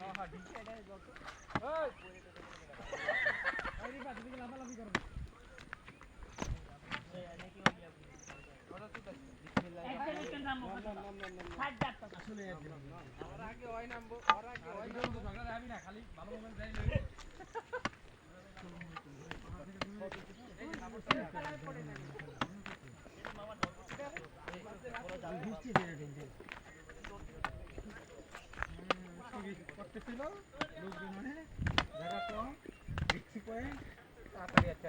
মামা করতেছিল লোকজন মানে জায়গা কম রিক্সি পয়েন্ট তাড়াতাড়ি একটা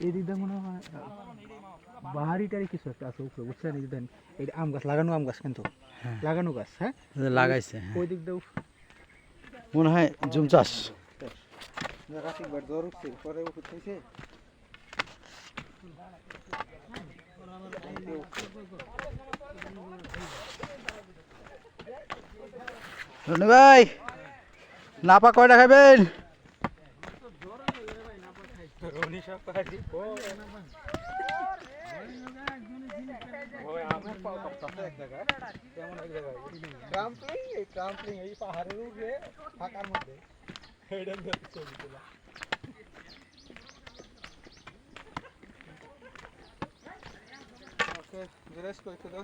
দিকটা মনে হয় বাহারি টারি কিছু একটা আছে উপরে বুঝছেন? দেন এই আম গাছ লাগানো আম গাছ কিন্তু। লাগানো গাছ হ্যাঁ? লাগাইছে হ্যাঁ। ওই দিক দিয়েও মনে হয় জুম চাষ। ভাই নাপা কয়টা খাবেন ট্রাম্পলিং এই ট্রাম্পলিং এই পাহাড়ের উপরে ফাঁকার মধ্যে এইটা দিয়ে ছবি তোলা ওকে জিজ্ঞেস করতে দাও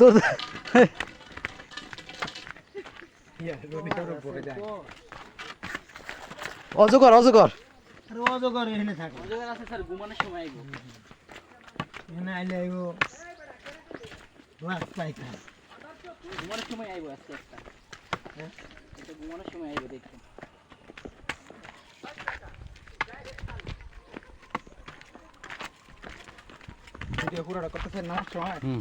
দৌড় অজগর অজগর। আরে অজগর এখানে থাকে। অজগর আছে স্যার ঘুমানোর সময় আইবো। এখানে আইলে আইবো। লাখ পাইকা ঘুমানোর সময় আইবো আজকে একটা। হ্যাঁ? ঘুমানোর সময় আইবো দেখো। ভিডিও পুরোটা করতেছে না? সময়? হুম।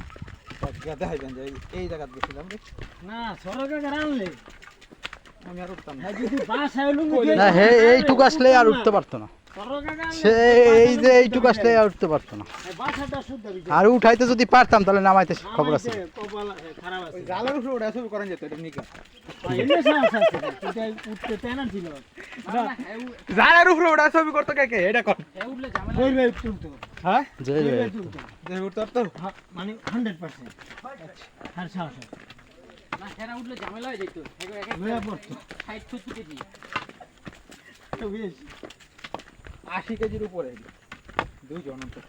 দেখাইবেন যে এই- এই জায়গা গেছিলাম রে না সরকার আনলে। আমি আর উঠতাম না। যদি বাসায় লুঙ্গি না হে এইটুকু আসলে আর উঠতে পারতো না। সে এই যে এইটুকু আসলে আর উঠতে পারতো না। আর উঠাইতে যদি পারতাম তাহলে নামাইতে খবর আছে। জালের উপরে ওটা ছবি করা যেত এটা নিকা। জালের উপরে ওটা ছবি করতে কে কে? এটা কর হ্যাঁ? হ্যাঁ, মানে হান্ড্রেড পার্সেন্ট আর সাহস। না হেরা উঠলে ঝামেলা হয়ে যেত লইয়া পড়তো কেজি আশি কেজির উপরে। দুইজন অন্তত।